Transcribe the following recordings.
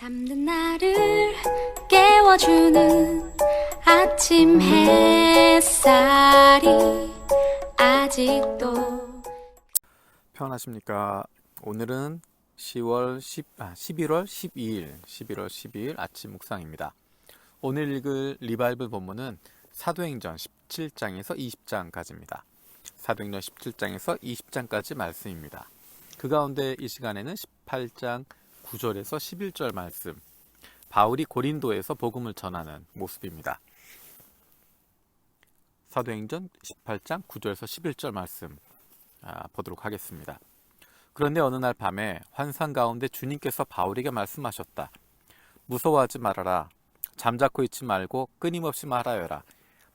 잠든 나를 깨워주는 아침 햇살이 아직도 편하십니까? 오늘은 10월 10, 아, 11월 12일, 11월 12일 아침 묵상입니다. 오늘 읽을 리바이블 본문은 사도행전 17장에서 20장까지입니다. 사도행전 17장에서 20장까지 말씀입니다. 그 가운데 이 시간에는 18장 9절에서 11절 말씀, 바울이 고린도에서 복음을 전하는 모습입니다. 사도행전 18장 9절에서 11절 말씀 아, 보도록 하겠습니다. 그런데 어느 날 밤에 환상 가운데 주님께서 바울에게 말씀하셨다. 무서워하지 말아라. 잠자코 있지 말고 끊임없이 말하여라.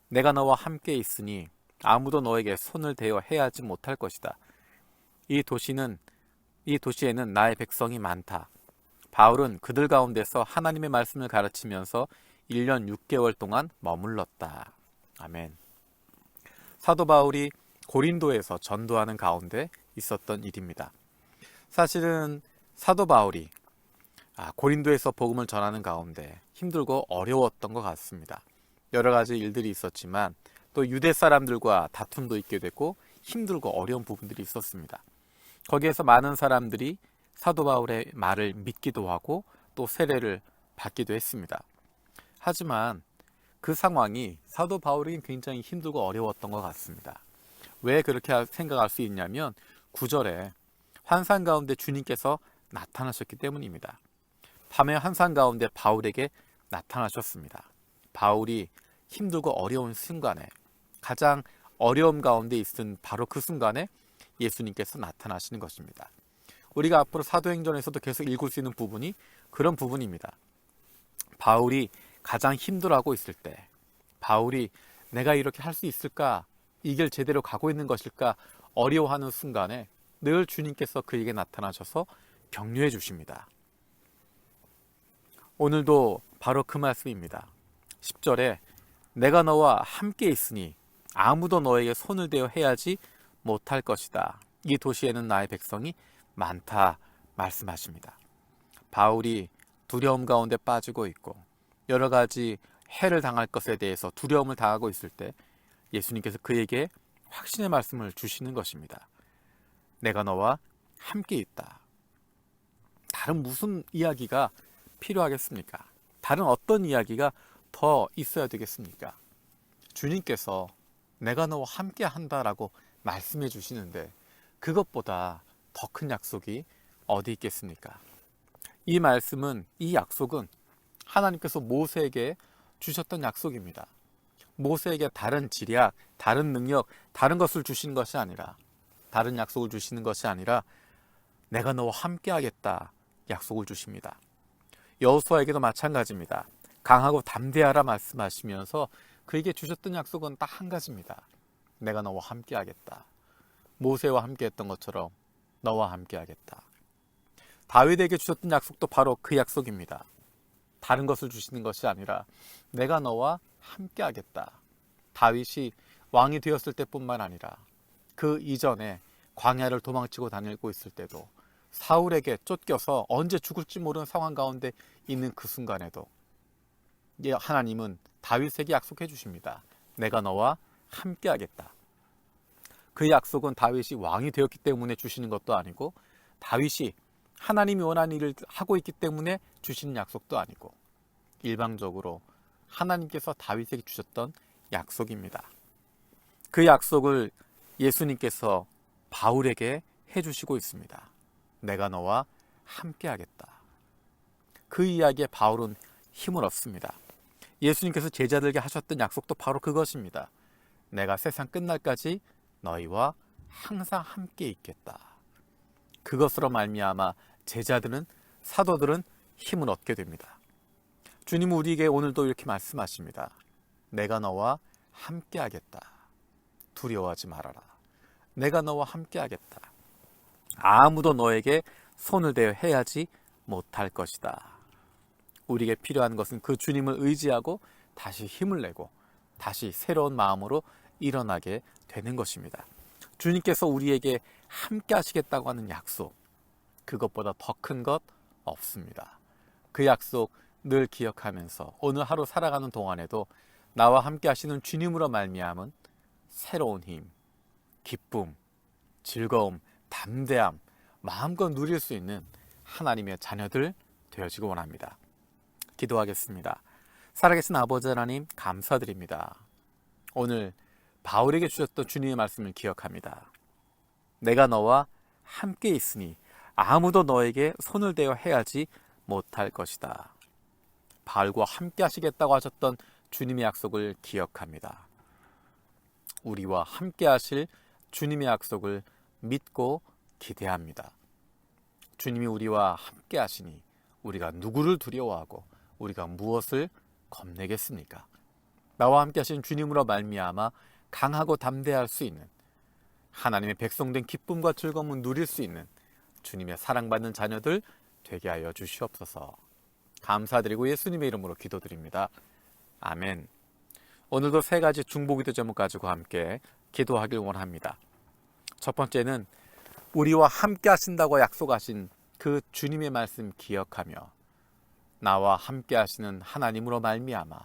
내가 너와 함께 있으니 아무도 너에게 손을 대어 해하지 못할 것이다. 이 도시는 이 도시에는 나의 백성이 많다. 바울은 그들 가운데서 하나님의 말씀을 가르치면서 1년 6개월 동안 머물렀다. 아멘. 사도 바울이 고린도에서 전도하는 가운데 있었던 일입니다. 사실은 사도 바울이 아, 고린도에서 복음을 전하는 가운데 힘들고 어려웠던 것 같습니다. 여러 가지 일들이 있었지만 또 유대 사람들과 다툼도 있게 되고 힘들고 어려운 부분들이 있었습니다. 거기에서 많은 사람들이 사도 바울의 말을 믿기도 하고 또 세례를 받기도 했습니다. 하지만 그 상황이 사도 바울에게 굉장히 힘들고 어려웠던 것 같습니다. 왜 그렇게 생각할 수 있냐면 9절에 환상 가운데 주님께서 나타나셨기 때문입니다. 밤의 환상 가운데 바울에게 나타나셨습니다. 바울이 힘들고 어려운 순간에 가장 어려움 가운데 있은 바로 그 순간에 예수님께서 나타나시는 것입니다. 우리가 앞으로 사도행전에서도 계속 읽을 수 있는 부분이 그런 부분입니다. 바울이 가장 힘들어하고 있을 때, 바울이 내가 이렇게 할 수 있을까? 이 길 제대로 가고 있는 것일까? 어려워하는 순간에 늘 주님께서 그에게 나타나셔서 격려해 주십니다. 오늘도 바로 그 말씀입니다. 10절에 내가 너와 함께 있으니 아무도 너에게 손을 대어 해야지 못할 것이다. 이 도시에는 나의 백성이 많다 말씀하십니다. 바울이 두려움 가운데 빠지고 있고 여러 가지 해를 당할 것에 대해서 두려움을 당하고 있을 때 예수님께서 그에게 확신의 말씀을 주시는 것입니다. 내가 너와 함께 있다. 다른 무슨 이야기가 필요하겠습니까? 다른 어떤 이야기가 더 있어야 되겠습니까? 주님께서 내가 너와 함께 한다라고 말씀해 주시는데 그것보다 더 큰 약속이 어디 있겠습니까? 이 말씀은 이 약속은 하나님께서 모세에게 주셨던 약속입니다. 모세에게 다른 지략, 다른 능력, 다른 것을 주시는 것이 아니라 다른 약속을 주시는 것이 아니라 내가 너와 함께 하겠다 약속을 주십니다. 여호수아에게도 마찬가지입니다. 강하고 담대하라 말씀하시면서 그에게 주셨던 약속은 딱 한 가지입니다. 내가 너와 함께 하겠다. 모세와 함께 했던 것처럼 너와 함께 하겠다. 다윗에게 주셨던 약속도 바로 그 약속입니다. 다른 것을 주시는 것이 아니라 내가 너와 함께 하겠다. 다윗이 왕이 되었을 때뿐만 아니라 그 이전에 광야를 도망치고 다니고 있을 때도 사울에게 쫓겨서 언제 죽을지 모르는 상황 가운데 있는 그 순간에도 하나님은 다윗에게 약속해 주십니다. 내가 너와 함께 하겠다. 그 약속은 다윗이 왕이 되었기 때문에 주시는 것도 아니고 다윗이 하나님이 원하는 일을 하고 있기 때문에 주시는 약속도 아니고 일방적으로 하나님께서 다윗에게 주셨던 약속입니다. 그 약속을 예수님께서 바울에게 해주시고 있습니다. 내가 너와 함께 하겠다. 그 이야기에 바울은 힘을 얻습니다. 예수님께서 제자들에게 하셨던 약속도 바로 그것입니다. 내가 세상 끝날까지 너희와 항상 함께 있겠다. 그것으로 말미암아 제자들은 사도들은 힘을 얻게 됩니다. 주님은 우리에게 오늘도 이렇게 말씀하십니다. 내가 너와 함께 하겠다. 두려워하지 말아라. 내가 너와 함께 하겠다. 아무도 너에게 손을 대어 해야지 못할 것이다. 우리에게 필요한 것은 그 주님을 의지하고 다시 힘을 내고 다시 새로운 마음으로 일어나게 되는 것입니다. 주님께서 우리에게 함께 하시겠다고 하는 약속, 그것보다 더 큰 것 없습니다. 그 약속 늘 기억하면서 오늘 하루 살아가는 동안에도 나와 함께 하시는 주님으로 말미암은 새로운 힘, 기쁨, 즐거움, 담대함, 마음껏 누릴 수 있는 하나님의 자녀들 되어지고 원합니다. 기도하겠습니다. 살아계신 아버지 하나님 감사드립니다. 오늘 바울에게 주셨던 주님의 말씀을 기억합니다. 내가 너와 함께 있으니 아무도 너에게 손을 대어 해야지 못할 것이다. 바울과 함께 하시겠다고 하셨던 주님의 약속을 기억합니다. 우리와 함께 하실 주님의 약속을 믿고 기대합니다. 주님이 우리와 함께 하시니 우리가 누구를 두려워하고 우리가 무엇을 겁내겠습니까? 나와 함께 하신 주님으로 말미암아 강하고 담대할 수 있는 하나님의 백성된 기쁨과 즐거움을 누릴 수 있는 주님의 사랑받는 자녀들 되게 하여 주시옵소서. 감사드리고 예수님의 이름으로 기도드립니다. 아멘. 오늘도 세 가지 중보기도 제목 가지고 함께 기도하길 원합니다. 첫 번째는 우리와 함께 하신다고 약속하신 그 주님의 말씀 기억하며 나와 함께 하시는 하나님으로 말미암아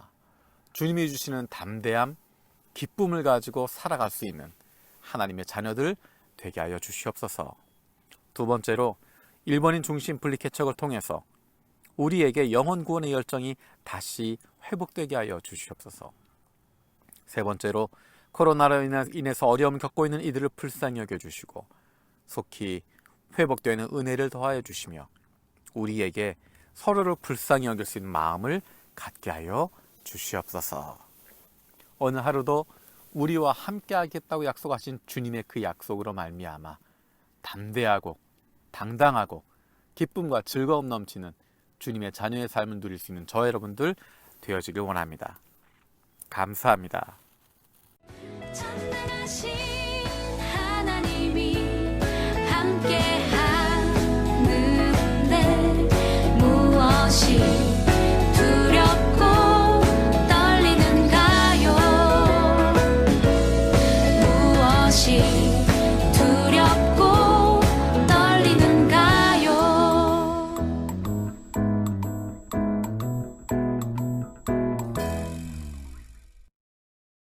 주님이 주시는 담대함, 기쁨을 가지고 살아갈 수 있는 하나님의 자녀들 되게 하여 주시옵소서. 두 번째로 일본인 중심 분리개척을 통해서 우리에게 영혼 구원의 열정이 다시 회복되게 하여 주시옵소서. 세 번째로 코로나로 인해- 인해서 어려움 겪고 있는 이들을 불쌍히 여겨 주시고 속히 회복되는 은혜를 더하여 주시며 우리에게 서로를 불쌍히 여길 수 있는 마음을 갖게 하여 주시옵소서. 오늘 하루도 우리와 함께 하겠다고 약속하신 주님의 그 약속으로 말미암아 담대하고 당당하고 기쁨과 즐거움 넘치는 주님의 자녀의 삶을 누릴 수 있는 저 여러분들 되어지길 원합니다. 감사합니다. 참